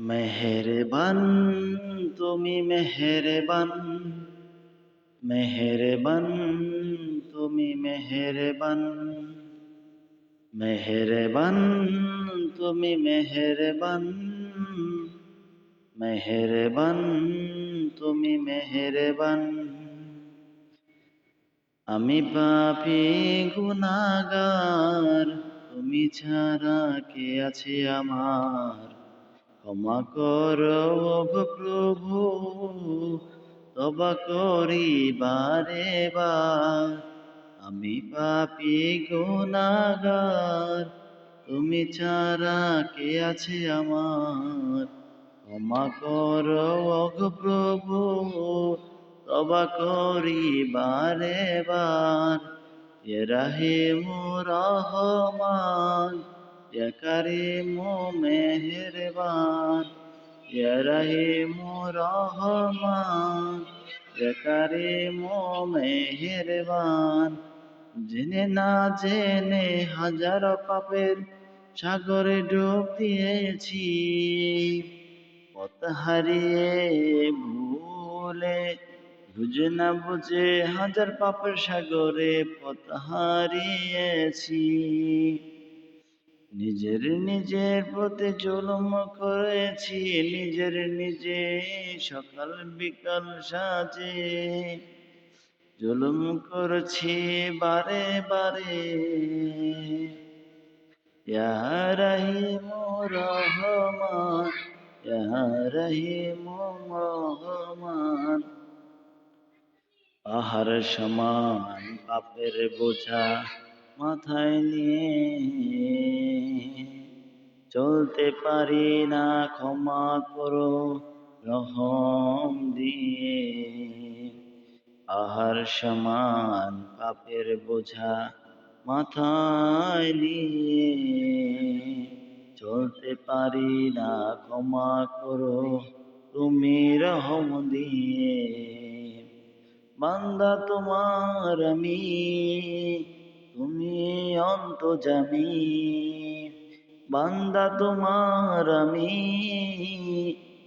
মেহেরবান, তুমি মেহেরবান। মেহেরবান, তুমি মেহেরবান। মেহেরবান, তুমি মেহেরবান। মেহেরবান, তুমি মেহেরবান। আমি পাপি গুনাগার, তুমি ছাড়া কে আছে আমার? ক্ষমা করো প্রভু, তবা করি বারে আমি পাপি গুনাগার তুমি ছাড়া কে আছে আমার? ক্ষমা করো প্রভু, তবা করি বারে বার এ রাহিম রহমান ইয়া কারিম মেহেরবান ইয়া রহিম রহমান। ইয়া কারিম মেহেরবান, জেনে না জেনে হাজার পাপের সাগরে ডুব দিয়েছি। পথ হারিয়ে ভুলে, বুঝে না বুঝে হাজার পাপের সাগরে পথ হারিয়েছি। নিজের নিজের প্রতি জুলুম করেছি, নিজের নিজে সকাল বিকাল সাজে। জুলুম করছি বারে বারে। ইয়া রহিম রহমান, ইয়া রহিম রহমান। আহার সমান পাপের বোঝা মাথায় নিয়ে। চলতে পারি না, ক্ষমা করো রহম দিয়ে। আহার সমান পাপের বোঝা মাথায় নিয়ে। চলতে পারি না, ক্ষমা করো তুমি রহম দিয়ে। বান্দা তোমার আমি, তুমি অন্ত জামি বান্দা তোমার আমি,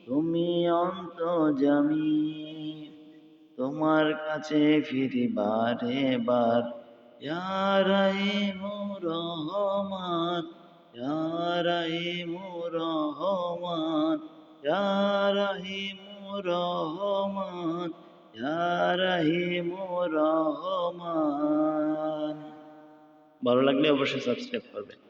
তুমি অন্ত জামি তোমার কাছে ফিরি বারে বার ইয়ারাই রহমান ইয়ারাই মোর রহমান ইয়ারাই মোর রহমান ইয়ারাই মোর রহমান ভালো লাগলে অবশ্যই সাবস্ক্রাইব করবেন।